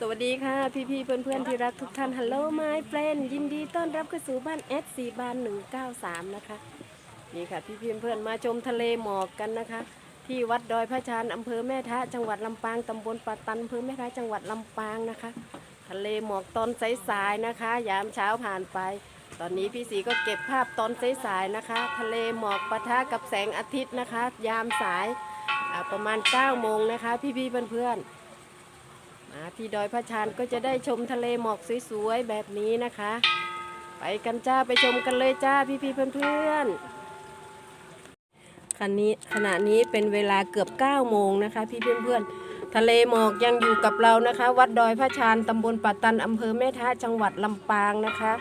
สวัสดีค่ะ พี่พี่ๆเพื่อนเพื่อนๆที่รักทุกท่านฮัลโหลไม f เฟรนยินดีต้อนรับเข้าสู่บ้าน S 4บ้าน193นะคะนี่ค่ะพี่พี่ๆเพื่อนๆมาชมทะเลหมอกกันนะคะ ที่วัดดอยพระชานอำเภอแม่ทะจังหวัดลำปางตำบลปะตันอำเภอแม่ทะจังหวัดลำปางนะคะ ทะเลหมอกตอนสายๆนะคะ ยามเช้าผ่านไป ตอนนี้พี่สีก็เก็บภาพตอนสายๆนะคะ ทะเลหมอกปะทะกับแสงอาทิตย์นะคะ ยามสายประมาณ9โมงนะคะ พี่พี่ๆเพื่อนๆ มาที่ดอยพระชานก็จะได้ชมทะเลหมอกสวยๆแบบนี้นะคะ ไปกันจ้าไปชมกันเลยจ้าพี่ๆเพื่อนๆขณะนี้ขณะนี้เป็นเวลาเกือบ9โมงนะคะพี่เพื่อนๆ ทะเลหมอกยังอยู่กับเรานะคะ วัดดอยพระชานตำบลปัตตันอำเภอแม่ทะจังหวัดลำปางนะคะ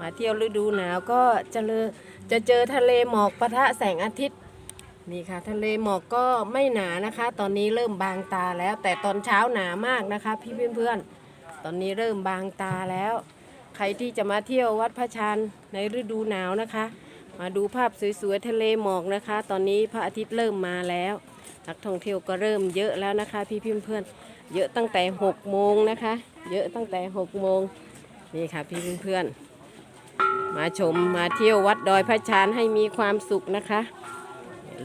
มาเที่ยวฤดูหนาวก็จะเลอจะเจอทะเลหมอกปะทะแสงอาทิตย์ นี่ค่ะ ทะเลหมอกก็ไม่หนานะคะ ตอนนี้เริ่มบางตาแล้ว แต่ตอนเช้าหนามากนะคะ พี่เพื่อนๆ ตอนนี้เริ่มบางตาแล้ว ใครที่จะมาเที่ยววัดพระชานในฤดูหนาวนะคะ มาดูภาพสวยๆทะเลหมอกนะคะ ตอนนี้พระอาทิตย์เริ่มมาแล้วนักท่องเที่ยวก็เริ่มเยอะแล้วนะคะ พี่เพื่อนๆเยอะตั้งแต่6โมงนะคะ เยอะตั้งแต่6โมงนี่ค่ะ พี่เพื่อนๆมาชมมาเที่ยววัดดอยพระชานให้มีความสุขนะคะ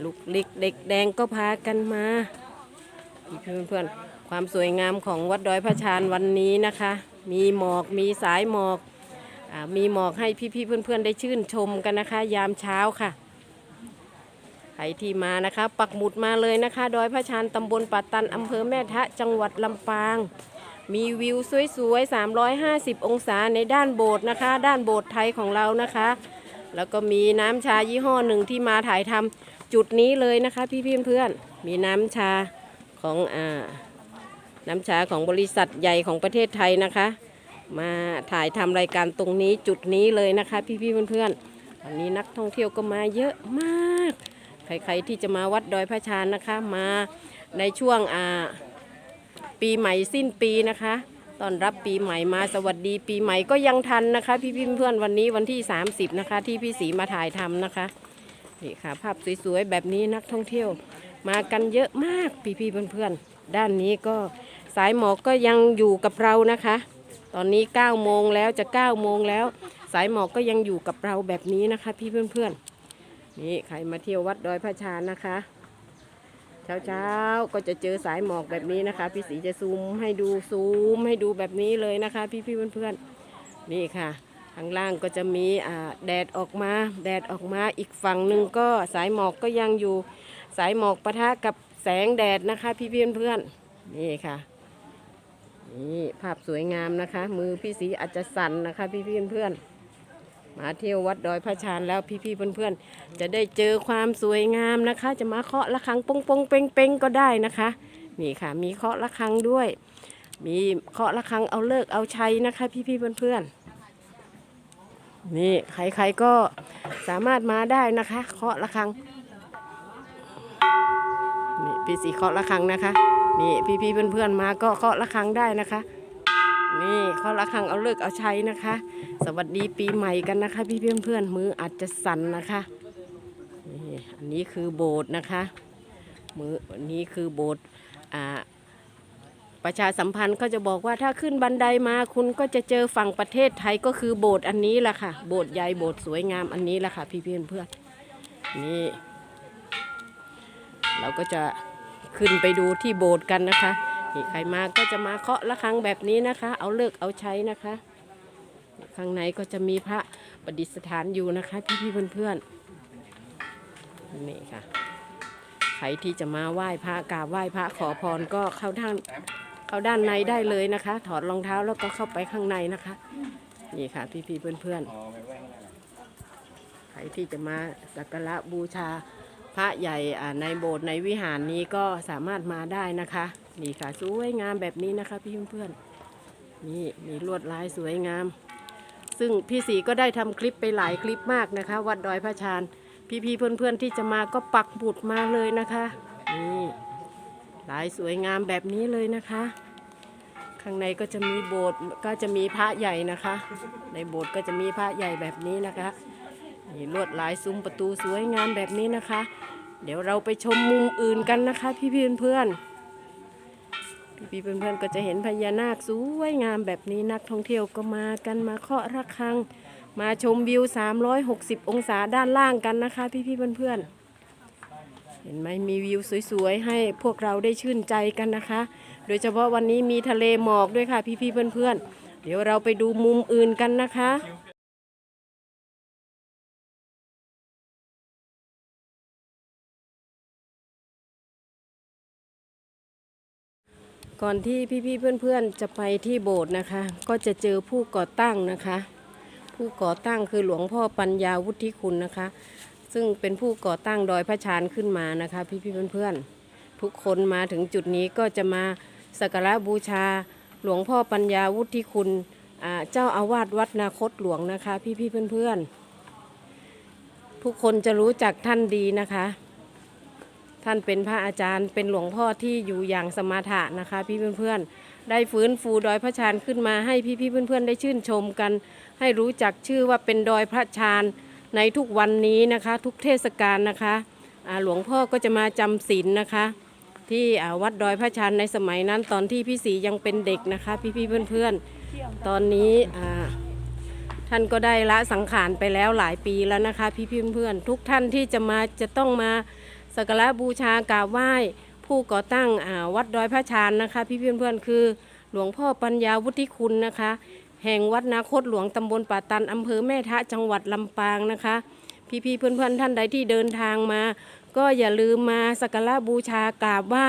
ลูกเล็กเด็กแดงก็พากันมาพี่เพื่อนๆความสวยงามของวัดดอยพระชานวันนี้นะคะ มีหมอกมีสายหมอกอมีหมอกให้พี่ๆเพื่อนๆได้ชื่นชมกันนะคะ ยามเช้าค่ะใครที่มานะคะ ปักหมุดมาเลยนะคะ ดอยพระชานตำบลปัตตันอำเภอแม่ทะจังหวัดลำปาง มีวิวสวยๆ 350 องศาในด้านโบสถ์นะคะ ด้านโบสถ์ไทยของเรานะคะ แล้วก็มีน้ำชายี่ห้อหนึ่งที่มาถ่ายทำ จุดนี้เลยนะคะ พี่พี่เพื่อนๆมีน้ำชาของอ่าน้ำชาของบริษัทใหญ่ของประเทศไทยนะคะ มาถ่ายทำรายการตรงนี้จุดนี้เลยนะคะ พี่พี่เพื่อนๆวันนี้นักท่องเที่ยวก็มาเยอะมาก ใครๆที่จะมาวัดดอยพระชานนะคะมาในช่วงอ่าปีใหม่สิ้นปีนะคะตอนรับปีใหม่มาสวัสดีปีใหม่ก็ยังทันนะคะ พี่พี่เพื่อนๆวันนี้วันที่ 30 นะคะ ที่พี่สีมาถ่ายทำนะคะ นี่ค่ะ ภาพสวยๆแบบนี้นักท่องเที่ยว มากันเยอะมากพี่ๆเพื่อนๆ ด้านนี้ก็สายหมอกก็ยังอยู่กับเรานะคะ ตอนนี้9โมงแล้วจะ9โมงแล้ว สายหมอกก็ยังอยู่กับเราแบบนี้นะคะ พี่เพื่อนๆ นี่ใครมาเที่ยววัดดอยพระชานนะคะ เช้าๆก็จะเจอสายหมอกแบบนี้นะคะ พี่สีจะซูมให้ดูซูมให้ดูแบบนี้เลยนะคะ พี่ๆเพื่อนๆ นี่ค่ะ ข้างล่างก็จะมีแดดออกมา แดดออกมาอีกฝั่งหนึ่งก็สายหมอกก็ยังอยู่สายหมอกปะทะกับแสงแดดนะคะ พี่เพื่อนเพื่อนนี่ค่ะนี่ภาพสวยงามนะคะ มือพี่สีอาจจะสั่นนะคะ พี่เพื่อนเพื่อนมาเที่ยววัดดอยพระชานแล้วพี่พี่เพื่อนเพื่อนจะได้เจอความสวยงามนะคะ จะมาเคาะระฆังปงปงเป้งเป้งก็ได้นะคะนี่ค่ะ มีเคาะระฆังด้วย มีเคาะระฆังเอาเลิกเอาชัยนะคะ พี่พี่เพื่อนเพื่อน นี่ใครๆก็สามารถมาได้นะคะเคาะระฆังนี่พี่สีเคาะระฆังนะคะนี่พี่ๆเพื่อนๆมาก็เคาะระฆังได้นะคะ นี่เคาะระฆังเอาเลิกเอาใช้นะคะ สวัสดีปีใหม่กันนะคะ พี่เพื่อนๆมืออาจจะสั่นนะคะนี่อันนี้คือโบสถ์นะคะมืออันนี้คือโบสถ์อ่า ประชาสัมพันธ์เขาจะบอกว่าถ้าขึ้นบันไดมาคุณก็จะเจอฝั่งประเทศไทยก็คือโบสถ์อันนี้แหละค่ะ โบสถ์ใหญ่โบสถ์สวยงามอันนี้แหละค่ะ พี่เพื่อนเพื่อนนี่ เราก็จะขึ้นไปดูที่โบสถ์กันนะคะนี่ใครมาก็จะมาเคาะระฆังแบบนี้นะคะ เอาเลิกเอาใช้นะคะ ข้างในก็จะมีพระประดิษฐานอยู่นะคะ พี่พี่เพื่อนๆนี่ค่ะใครที่จะมาไหว้พระกราบไหว้พระขอพรก็เข้าด้าน เข้าด้านในได้เลยนะคะ ถอดรองเท้าแล้วก็เข้าไปข้างในนะคะ นี่ค่ะพี่ๆเพื่อนๆใครที่จะมาสักการะบูชาพระใหญ่ในโบสถ์ในวิหารนี้ก็สามารถมาได้นะคะ นี่ค่ะสวยงามแบบนี้นะคะพี่เพื่อนๆนี่มีลวดลายสวยงาม ซึ่งพี่สีก็ได้ทำคลิปไปหลายคลิปมากนะคะ วัดดอยพระชานพี่ๆเพื่อนๆที่จะมาก็ปักบุดมาเลยนะคะนี่ลายสวยงามแบบนี้เลยนะคะ ข้างในก็จะมีโบสถ์ก็จะมีพระใหญ่นะคะ ในโบสถ์ก็จะมีพระใหญ่แบบนี้นะคะนี่ลวดลายซุ้มประตูสวยงามแบบนี้นะคะ เดี๋ยวเราไปชมมุมอื่นกันนะคะ พี่ๆเพื่อนๆพี่ๆเพื่อนๆก็จะเห็นพญานาคสวยงามแบบนี้นักท่องเที่ยวก็มากันมาเคาะระฆัง มาชมวิว 360 องศาด้านล่างกันนะคะ พี่ๆเพื่อนๆ เห็นไหมมีวิวสวยๆ ให้พวกเราได้ชื่นใจกันนะคะ โดยเฉพาะวันนี้มีทะเลหมอกด้วยค่ะ พี่ๆเพื่อนๆ เดี๋ยวเราไปดูมุมอื่นกันนะคะก่อนที่พี่ๆเพื่อนๆจะไปที่โบสถ์นะคะ ก็จะเจอผู้ก่อตั้งนะคะ ผู้ก่อตั้งคือหลวงพ่อปัญญาวุฒิคุณนะคะ ซึ่งเป็นผู้ก่อตั้งดอยพระชานขึ้นมานะคะ พี่ๆเพื่อนๆ ทุกคนมาถึงจุดนี้ก็จะมาสักการะบูชาหลวงพ่อปัญญาวุฒิคุณเจ้าอาวาสวัดนาคตหลวงนะคะ พี่ๆเพื่อนๆ ทุกคนจะรู้จักท่านดีนะคะ ท่านเป็นพระอาจารย์เป็นหลวงพ่อที่อยู่อย่างสมาถะนะคะ พี่เพื่อนๆ ได้ฟื้นฟูดอยพระชานขึ้นมาให้พี่ๆเพื่อนๆ ได้ชื่นชมกัน ให้รู้จักชื่อว่าเป็นดอยพระชาน ในทุกวันนี้นะคะ ทุกเทศกาลนะคะหลวงพ่อก็จะมาจำศีลนะคะ ที่วัดดอยพระชานในสมัยนั้นตอนที่พี่ศรียังเป็นเด็กนะคะ พี่ๆเพื่อนๆ ตอนนี้ท่านก็ได้ละสังขารไปแล้วหลายปีแล้วนะคะ พี่ๆเพื่อนๆทุกท่านที่จะมาจะต้องมาสักการะบูชากราบไหว้ผู้ก่อตั้งวัดดอยพระชานนะคะ พี่เพื่อนๆคือหลวงพ่อปัญญาวุฒิคุณนะคะ แห่งวัดนาคตหลวงตำบลป่าตันอำเภอแม่ทะจังหวัดลำปางนะคะ พี่ๆเพื่อนๆท่านใดที่เดินทางมา ก็อย่าลืมมาสักการะบูชากราบไหว้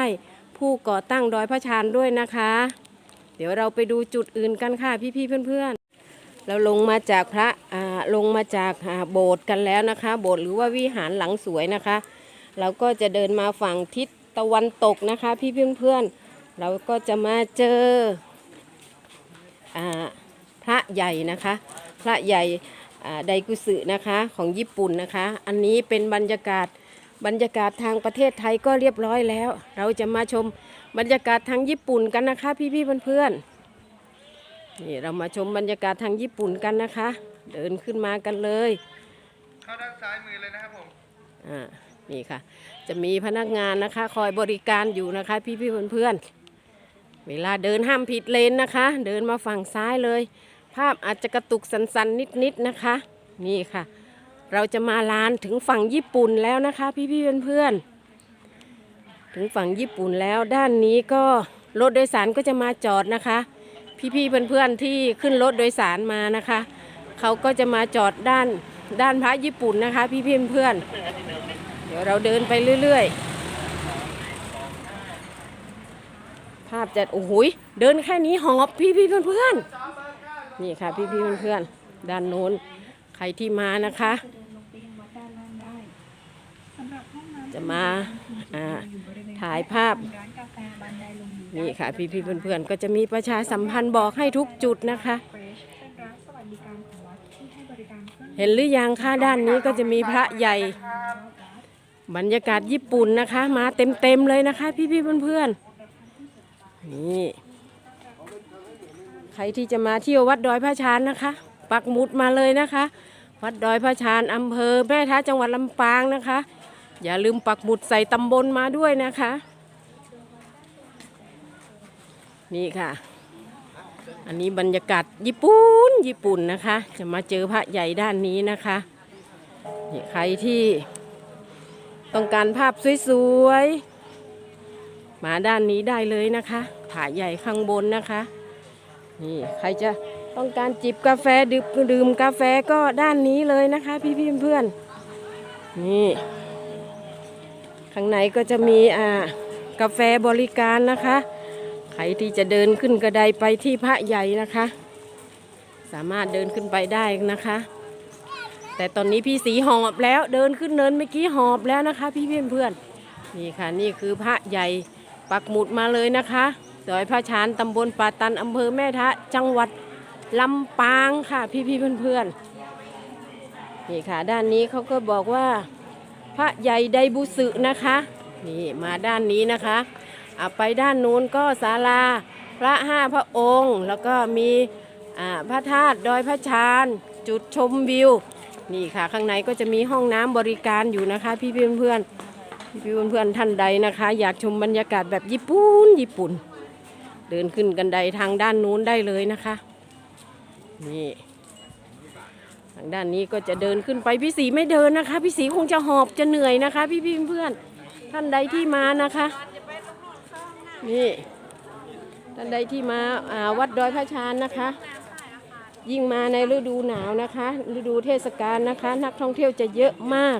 ผู้ก่อตั้งดอยพระชานด้วยนะคะ เดี๋ยวเราไปดูจุดอื่นกันค่ะพี่ๆเพื่อนๆเราลงมาจากพระอ่าลงมาจากโบสถ์กันแล้วนะคะ โบสถ์หรือว่าวิหารหลังสวยนะคะ เราก็จะเดินมาฝั่งทิศตะวันตกนะคะ พี่เพื่อนๆเราก็จะมาเจออา พระใหญ่นะคะ พระใหญ่อ่าไดกุสึนะคะของญี่ปุ่นนะคะ อันนี้เป็นบรรยากาศบรรยากาศทางประเทศไทยก็เรียบร้อยแล้ว เราจะมาชมบรรยากาศทางญี่ปุ่นกันนะคะ พี่ๆเพื่อนๆนี่เรามาชมบรรยากาศทางญี่ปุ่นกันนะคะ เดินขึ้นมากันเลยเข้าด้านซ้ายมือเลยนะครับผมอ่านี่ค่ะ จะมีพนักงานนะคะ คอยบริการอยู่นะคะ พี่ๆเพื่อนๆเวลาเดินห้ามผิดเลนนะคะ เดินมาฝั่งซ้ายเลย ภาพอาจจะกระตุกสันๆนิดๆนะคะ นี่ค่ะ เราจะมาลานถึงฝั่งญี่ปุ่นแล้วนะคะ พี่ๆเพื่อนๆถึงฝั่งญี่ปุ่นแล้วด้านนี้ก็รถโดยสารก็จะมาจอดนะคะ พี่ๆเพื่อนๆที่ขึ้นรถโดยสารมานะคะ เขาก็จะมาจอดด้านด้านพระญี่ปุ่นนะคะ พี่ๆเพื่อนๆเดี๋ยวเราเดินไปเรื่อยๆภาพจะโอ้โหเดินแค่นี้หอบพี่พี่ๆเพื่อนๆ นี่ค่ะพี่พี่เพื่อนๆด้านโน้นใครที่มานะคะ จะมาถ่ายภาพ นี่ค่ะพี่พี่เพื่อนๆก็จะมีประชาสัมพันธ์บอกให้ทุกจุดนะคะ เห็นหรือยังคะด้านนี้ก็จะมีพระใหญ่ บรรยากาศญี่ปุ่นนะคะ มาเต็มๆเลยนะคะ พี่ๆเพื่อนๆนี่ ใครที่จะมาเที่ยววัดดอยพระชานนะคะ ปักหมุดมาเลยนะคะ วัดดอยพระชานอำเภอแม่ท้าจังหวัดลำปางนะคะ อย่าลืมปักหมุดใส่ตำบลมาด้วยนะคะ นี่ค่ะ อันนี้บรรยากาศญี่ปุ่นญี่ปุ่นนะคะ จะมาเจอพระใหญ่ด้านนี้นะคะนี่ใครที่ต้องการภาพสวยๆมาด้านนี้ได้เลยนะคะผาใหญ่ข้างบนนะคะ นี่ใครจะต้องการจิบกาแฟดื่มดื่มกาแฟก็ด้านนี้เลยนะคะ พี่พี่เพื่อนๆนี่ข้างในก็จะมีอ่ากาแฟบริการนะคะ ใครที่จะเดินขึ้นกระไดไปที่พระใหญ่นะคะ สามารถเดินขึ้นไปได้นะคะ แต่ตอนนี้พี่สีหอบแล้วเดินขึ้นเนินเมื่อกี้หอบแล้วนะคะ พี่เพื่อนเพื่อนๆนี่ค่ะนี่คือพระใหญ่ปักหมุดมาเลยนะคะ ดอยพระชานตำบลป่าตันอำเภอแม่ทะ จังหวัดลำปางค่ะ พี่พี่เพื่อนนๆนี่ค่ะ ด้านนี้เขาก็บอกว่าพระใหญ่ไดบุสึนะคะ นี่มาด้านนี้นะคะอะไปด้านนู้นก็ศาลาพระห้าพระองค์ แล้วก็มีพระธาตุดอยพระชานจุดชมวิว นี่ค่ะ ข้างในก็จะมีห้องน้ำบริการอยู่นะคะ พี่เพื่อนเพื่อนพี่เพื่อนเพื่อนท่านใดนะคะ อยากชมบรรยากาศแบบญี่ปุ่นญี่ปุ่น เดินขึ้นกันไดทางด้านนู้นได้เลยนะคะ นี่ทางด้านนี้ก็จะเดินขึ้นไปพี่สีไม่เดินนะคะ พี่สีคงจะหอบจะเหนื่อยนะคะ พี่พี่เพื่อนท่านใดที่มานะคะ นี่ท่านใดที่มาอาวัดดอยพระชานนะคะ ยิ่งมาในฤดูหนาวนะคะ ฤดูเทศกาลนะคะ นักท่องเที่ยวจะเยอะมาก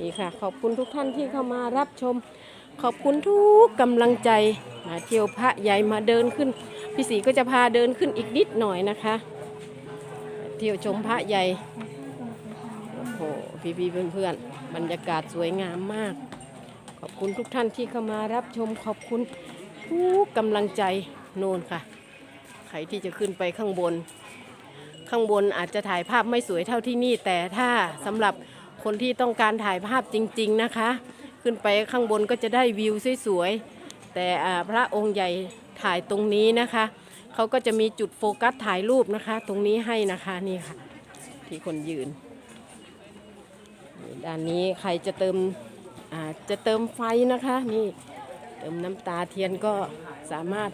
นี่ค่ะ ขอบคุณทุกท่านที่เข้ามารับชม ขอบคุณทุกกำลังใจมาเที่ยวพระใหญ่มาเดินขึ้น พี่สีก็จะพาเดินขึ้นอีกนิดหน่อยนะคะ เที่ยวชมพระใหญ่โอ้โหพี่ๆเพื่อนๆบรรยากาศสวยงามมาก ขอบคุณทุกท่านที่เข้ามารับชมขอบคุณทุกกำลังใจโน่นค่ะใครที่จะขึ้นไปข้างบน ข้างบนอาจจะถ่ายภาพไม่สวยเท่าที่นี่ แต่ถ้าสำหรับคนที่ต้องการถ่ายภาพจริง ๆ นะคะ ขึ้นไปข้างบนก็จะได้วิวสวยๆ แต่พระองค์ใหญ่ถ่ายตรงนี้นะคะ เขาก็จะมีจุดโฟกัสถ่ายรูปนะคะ ตรงนี้ให้นะคะนี่ค่ะ ที่คนยืน ด้านนี้ใครจะเติมจะเติมไฟนะคะนี่เติมน้ำตาเทียนก็สามารถ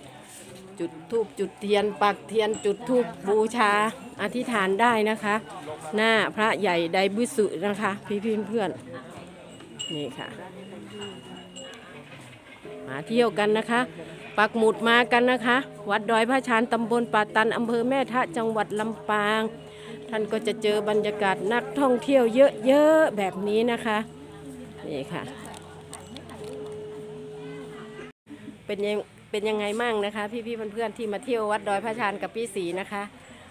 จุดทูบจุดเทียน ปักเทียนจุดทูบบูชาอธิษฐานได้นะคะ หน้าพระใหญ่ไดบุสุนะคะ พี่พี่เพื่อน นี่ค่ะ มาเที่ยวกันนะคะ ปักหมุดมากันนะคะ วัดดอยพระชานตำบลป่าตันอำเภอแม่ทะจังหวัดลำปาง ท่านก็จะเจอบรรยากาศนักท่องเที่ยวเยอะๆแบบนี้นะคะ นี่ค่ะ เป็นยังเป็นยังไงมั่งนะคะ พี่ๆเพื่อนๆที่มาเที่ยววัดดอยพระชานกับพี่สีนะคะ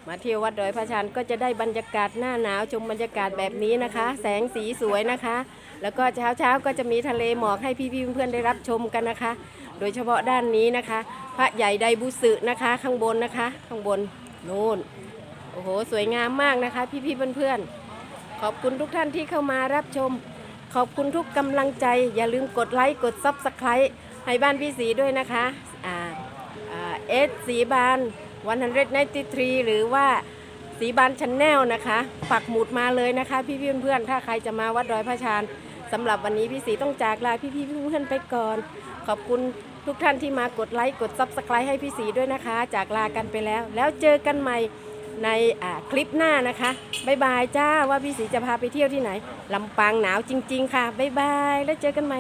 มาเที่ยววัดดอยพระชานก็จะได้บรรยากาศหน้าหนาวชมบรรยากาศแบบนี้นะคะ แสงสีสวยนะคะ แล้วก็เช้าเช้าๆก็จะมีทะเลหมอกให้พี่ๆเพื่อนๆได้รับชมกันนะคะ โดยเฉพาะด้านนี้นะคะ พระใหญ่ไดบุสึนะคะ ข้างบนนะคะ ข้างบนโน่นโอ้โหสวยงามมากนะคะ พี่ๆเพื่อนๆขอบคุณทุกท่านที่เข้ามารับชม ขอบคุณทุกกำลังใจ อย่าลืมกดไลค์กดซับสไครต์ให้บ้านพี่สีด้วยนะคะอ่าอ่าเอสสีบาน193 หรือว่า สีบานชันแนลนะคะปักหมุดมาเลยนะคะ พี่ๆเพื่อนๆถ้าใครจะมาวัดดอยพระชานสำหรับวันนี้พี่สีต้องจากลาพี่ๆเพื่อนๆไปก่อน ขอบคุณทุกท่านที่มากดไลค์กดซับสไครต์ให้พี่สีด้วยนะคะ จากลากันไปแล้ว แล้วเจอกันใหม่ในคลิปหน้านะคะบ๊ายบายจ้าว่าพี่สีจะพาไปเที่ยวที่ไหนลำปางหนาวจริง ๆ ค่ะบ๊ายบายแล้วเจอกันใหม่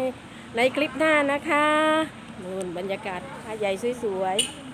ในคลิปหน้านะคะนู่นบรรยากาศพระใหญ่สวยๆ